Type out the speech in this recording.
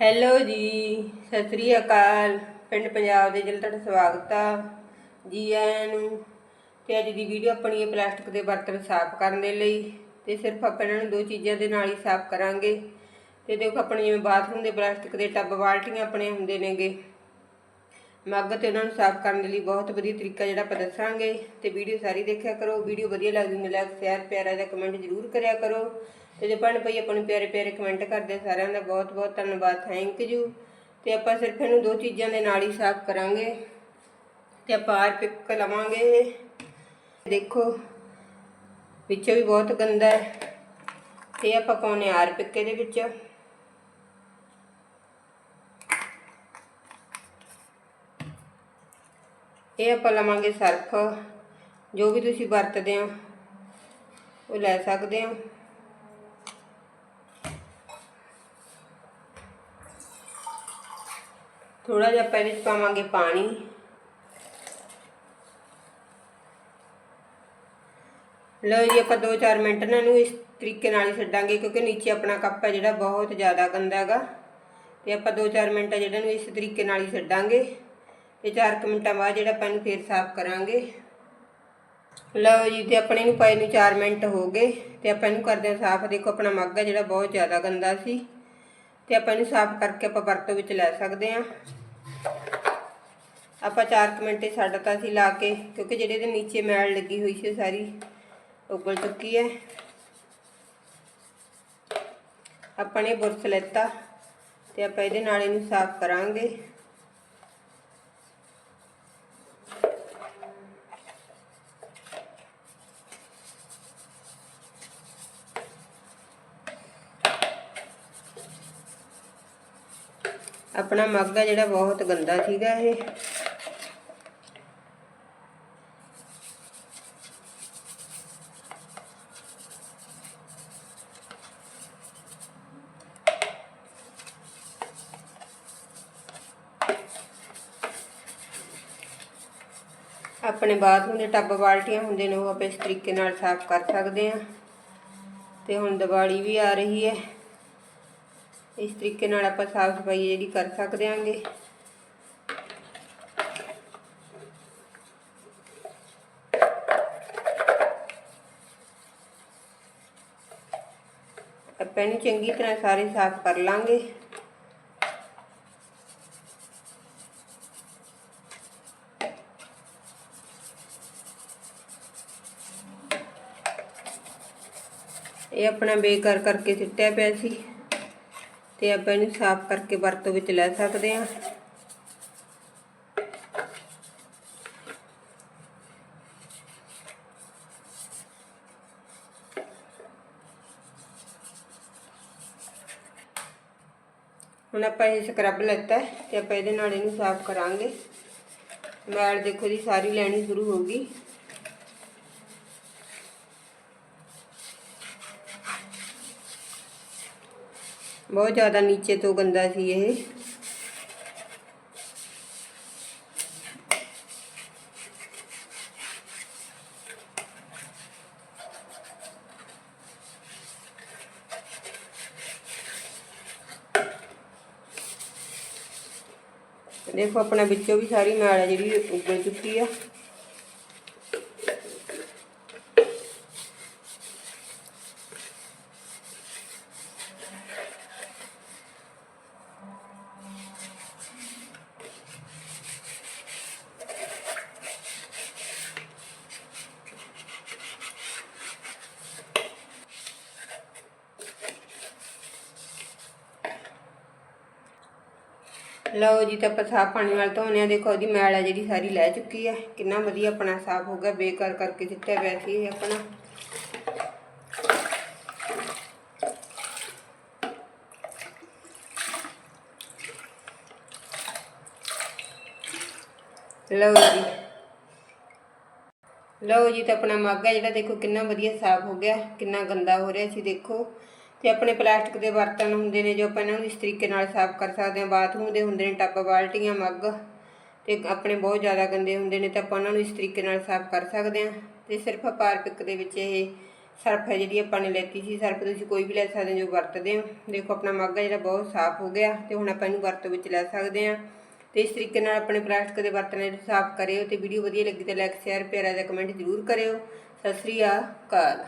Hello ਜੀ, ਸਤਿ ਸ੍ਰੀ ਅਕਾਲ। ਪਿੰਡ ਪੰਜਾਬ ਦੇ ਜਿਲ੍ਹੇ ਤੁਹਾਡਾ ਸਵਾਗਤ ਆ। ਜੀ ਆਇਆਂ ਨੂੰ ਤੇ ਅੱਜ ਦੀ ਵੀਡੀਓ ਆਪਣੀ ਹੈ ਪਲਾਸਟਿਕ ਦੇ ਬਰਤਨ ਸਾਫ਼ ਕਰਨ ਦੇ ਲਈ ਤੇ ਸਿਰਫ ਆਪਾਂ ਇਹਨਾਂ ਨੂੰ ਦੋ ਚੀਜ਼ਾਂ ਦੇ ਨਾਲ ਹੀ ਸਾਫ਼ ਕਰਾਂਗੇ। ਤੇ ਦੇਖੋ ਆਪਣੇ ਜਿਵੇਂ ਬਾਥਰੂਮ ਦੇ ਪਲਾਸਟਿਕ ਦੇ ਟੱਬ ਬਾਲਟੀਆਂ ਆਪਣੇ ਹੁੰਦੇ ਨੇਗੇ। ਮੱਗ ਤੇ ਉਹਨਾਂ ਨੂੰ ਸਾਫ਼ ਕਰਨ ਦੇ ਲਈ ਬਹੁਤ ਵਧੀਆ ਤਰੀਕਾ ਜਿਹੜਾ ਆਪਾਂ ਦੱਸਾਂਗੇ। ਤੇ ਵੀਡੀਓ ਸਾਰੀ ਦੇਖਿਆ ਕਰੋ, ਵੀਡੀਓ ਵਧੀਆ ਲੱਗਦੀ ਹੈ ਲਾਈਕ ਸ਼ੇਅਰ ਪਿਆਰਾ ਜਿਹਾ ਕਮੈਂਟ ਜ਼ਰੂਰ ਕਰਿਆ ਕਰੋ। ਤੇ ਜੇ ਭੈਣ ਭਾਈ ਆਪਾਂ ਨੂੰ ਪਿਆਰੇ ਪਿਆਰੇ ਕਮੈਂਟ ਕਰਦੇ ਸਾਰਿਆਂ ਦਾ ਬਹੁਤ ਬਹੁਤ ਧੰਨਵਾਦ ਥੈਂਕ ਯੂ ਤੇ ਆਪਾਂ ਸਿਰਫ ਇਹਨੂੰ ਦੋ ਚੀਜ਼ਾਂ ਦੇ ਨਾਲ ਹੀ ਸਾਫ਼ ਕਰਾਂਗੇ ਤੇ ਆਪਾਂ ਆਰ ਪਿਕ ਲਵਾਂਗੇ। ਦੇਖੋ ਵਿੱਚੋਂ ਵੀ ਬਹੁਤ ਗੰਦਾ ਹੈ। ਤੇ ਆਪਾਂ ਪਾਉਨੇ ਆਰ ਪਿੱਕੇ ਦੇ ਵਿੱਚ। ਇਹ ਆਪਾਂ ਲਵਾਂਗੇ ਸਰਫ। ਜੋ ਵੀ ਤੁਸੀਂ ਵਰਤਦੇ ਹੋ, ਉਹ ਲੈ ਸਕਦੇ ਹੋ। ਥੋੜਾ ਜਿਹਾ ਆਪਾਂ ਇਹਦੇ 'ਚ ਪਾਵਾਂਗੇ ਪਾਣੀ। ਲਓ ਜੀ, ਆਪਾਂ 2-4 ਮਿੰਟ ਇਹਨਾਂ ਨੂੰ ਇਸ ਤਰੀਕੇ ਨਾਲ ਹੀ ਛੱਡਾਂਗੇ, ਕਿਉਂਕਿ ਨੀਚੇ ਆਪਣਾ ਕੱਪ ਹੈ ਜਿਹੜਾ ਬਹੁਤ ਜ਼ਿਆਦਾ ਗੰਦਾ ਹੈਗਾ। ਤੇ ਆਪਾਂ 2-4 ਮਿੰਟ ਜਿਹੜਾ ਨੂੰ ਇਸ ਤਰੀਕੇ ਨਾਲ ਹੀ ਛੱਡਾਂਗੇ। ਤੇ 4 ਮਿੰਟਾਂ ਬਾਅਦ ਜਿਹੜਾ ਆਪਾਂ ਇਹਨੂੰ ਫੇਰ ਸਾਫ਼ ਕਰਾਂਗੇ। ਲਓ ਜੀ, ਤੇ ਆਪਣੇ ਨੂੰ ਪਏ ਨੂੰ 4 ਮਿੰਟ ਹੋ ਗਏ। ਤੇ ਆਪਾਂ ਇਹਨੂੰ ਕਰਦੇ ਹਾਂ ਸਾਫ਼। ਦੇਖੋ, ਆਪਣਾ ਮੱਗ ਹੈ ਜਿਹੜਾ ਬਹੁਤ ਜ਼ਿਆਦਾ ਗੰਦਾ ਸੀ। ਤੇ ਆਪਾਂ ਇਹਨੂੰ ਸਾਫ਼ ਕਰਕੇ ਆਪਾਂ ਵਰਤੋਂ ਵਿੱਚ ਲੈ ਸਕਦੇ ਹਾਂ। ਆਪਾਂ 4 ਮਿੰਟ ਛੱਡ ਛੱਡਤਾ ਸੀ ਲਾ ਕੇ, ਕਿਉਂਕਿ ਜਿਹੜੇ ਇਹਦੇ ਨੀਚੇ ਮੈਲ ਲੱਗੀ ਹੋਈ ਸੀ ਸਾਰੀ ਉਗਲ ਚੁੱਕੀ ਹੈ। ਆਪਾਂ ਨੇ ਬੁਰਸ਼ ਲੈਤਾ ਤੇ ਆਪਾਂ ਇਹਦੇ ਨਾਲ ਇਹਨੂੰ ਸਾਫ਼ ਕਰਾਂਗੇ। ਆਪਣਾ ਮੱਗ ਆ ਜਿਹੜਾ ਬਹੁਤ ਗੰਦਾ ਸੀਗਾ ਇਹ। ਆਪਣੇ ਬਾਥਰੂਮ ਦੇ ਟੱਬ ਬਾਲਟੀਆਂ ਹੁੰਦੇ ਨੇ, ਉਹ ਆਪਾਂ ਇਸ ਤਰੀਕੇ ਨਾਲ ਸਾਫ਼ ਕਰ ਸਕਦੇ ਹਾਂ। ਤੇ ਹੁਣ ਦੀਵਾਲੀ ਵੀ ਆ ਰਹੀ ਹੈ। ਇਸ ਤਰੀਕੇ ਨਾਲ ਆਪਾਂ ਸਾਫ਼ ਸਫ਼ਾਈ ਜਿਹੜੀ ਕਰ ਸਕਦੇ ਆਂਗੇ ਆਪਾਂ ਇਹਨੂੰ ਚੰਗੀ ਤਰ੍ਹਾਂ ਸਾਰੇ ਸਾਫ਼ ਕਰ ਲਾਂਗੇ। ਇਹ ਆਪਣਾ ਬੇਕਾਰ ਕਰਕੇ ਸਿੱਟਿਆ ਪਿਆ ਸੀ। ਤੇ ਆਪਾਂ ਇਹਨੂੰ ਸਾਫ਼ ਕਰਕੇ ਵਰਤੋਂ ਵਿੱਚ ਲੈ ਸਕਦੇ ਹਾਂ। ਹੁਣ ਆਪਾਂ ਇਹ ਸਕਰਬ ਲੈਤਾ ਤੇ ਆਪਾਂ ਇਹਦੇ ਨਾਲ ਇਹਨੂੰ ਸਾਫ਼ ਕਰਾਂਗੇ। ਮੈਲ ਦੇਖੋ ਜੀ, ਸਾਰੀ ਲੈਣੀ ਸ਼ੁਰੂ ਹੋ ਗਈ। ਬਹੁਤ ਜ਼ਿਆਦਾ ਨੀਚੇ ਤੋਂ ਗੰਦਾ ਸੀ ਇਹ ਦੇਖੋ ਆਪਣਾ ਵਿੱਚੋਂ ਵੀ ਸਾਰੀ ਮੈਲ ਹੈ ਜਿਹੜੀ ਉੱਗਲ ਚੁੱਕੀ ਆ ਲਓ ਜੀ ਤਾਂ ਆਪਾਂ ਸਾਫ਼ ਪਾਣੀ ਨਾਲ ਧੋਨੇ ਆ। ਦੇਖੋ ਉਹਦੀ ਮੈਲ ਆ ਜਿਹੜੀ ਸਾਰੀ ਲੈ ਚੁੱਕੀ ਹੈ ਕਿੰਨਾ ਵਧੀਆ ਆਪਣਾ ਸਾਫ਼ ਹੋ ਗਿਆ। ਬੇਕਾਰ ਕਰਕੇ ਦਿੱਤਾ ਪਿਆ ਸੀ ਇਹ ਆਪਣਾ। ਲਓ ਜੀ। ਲਓ ਜੀ ਤਾਂ ਆਪਣਾ ਮੱਗ ਹੈ ਜਿਹੜਾ। ਦੇਖੋ ਕਿੰਨਾ ਵਧੀਆ ਸਾਫ਼ ਹੋ ਗਿਆ। ਕਿੰਨਾ ਗੰਦਾ ਹੋ ਰਿਹਾ ਸੀ। ਦੇਖੋ। ਤੇ ਆਪਣੇ ਪਲਾਸਟਿਕ ਦੇ ਬਰਤਨ ਹੁੰਦੇ ਨੇ ਜੋ ਆਪਾਂ ਇਹਨਾਂ ਨੂੰ ਇਸ ਤਰੀਕੇ ਨਾਲ ਸਾਫ਼ ਕਰ ਸਕਦੇ ਹਾਂ। ਬਾਥਰੂਮ ਦੇ ਹੁੰਦੇ ਨੇ ਟੱਬ ਬਾਲਟੀਆਂ, ਮੱਗ ਤੇ ਆਪਣੇ ਬਹੁਤ ਜ਼ਿਆਦਾ ਗੰਦੇ ਹੁੰਦੇ ਨੇ ਤਾਂ ਆਪਾਂ ਉਹਨਾਂ ਨੂੰ ਇਸ ਤਰੀਕੇ ਨਾਲ ਸਾਫ਼ ਕਰ ਸਕਦੇ ਹਾਂ। ਤੇ ਸਿਰਫ ਪਾਰਪਿਕ ਦੇ ਵਿੱਚ ਇਹ ਸਰਫ ਹੈ ਜਿਹੜੀ ਆਪਾਂ ਨੇ ਲੈਤੀ ਸੀ। ਸਰਫ ਤੁਸੀਂ ਕੋਈ ਵੀ ਲੈ ਸਕਦੇ ਹੋ ਜੋ ਵਰਤਦੇ ਹੋ। ਦੇਖੋ ਆਪਣਾ ਮੱਗ ਹੈ ਜਿਹੜਾ ਬਹੁਤ ਸਾਫ਼ ਹੋ ਗਿਆ ਤੇ ਹੁਣ ਆਪਾਂ ਇਹਨੂੰ ਵਰਤੋਂ ਵਿੱਚ ਲੈ ਸਕਦੇ ਹਾਂ। ਤੇ ਇਸ ਤਰੀਕੇ ਨਾਲ ਆਪਣੇ ਪਲਾਸਟਿਕ ਦੇ ਬਰਤਨ ਜਿਹੜੇ ਸਾਫ਼ ਕਰਿਓ ਤੇ ਵੀਡੀਓ ਵਧੀਆ ਲੱਗੀ ਤਾਂ ਲਾਈਕ ਸ਼ੇਅਰ ਪਿਆਰਾ ਜਿਹਾ ਕਮੈਂਟ ਜ਼ਰੂਰ ਕਰਿਓ। ਸਤਿ ਸ੍ਰੀ ਅਕਾਲ।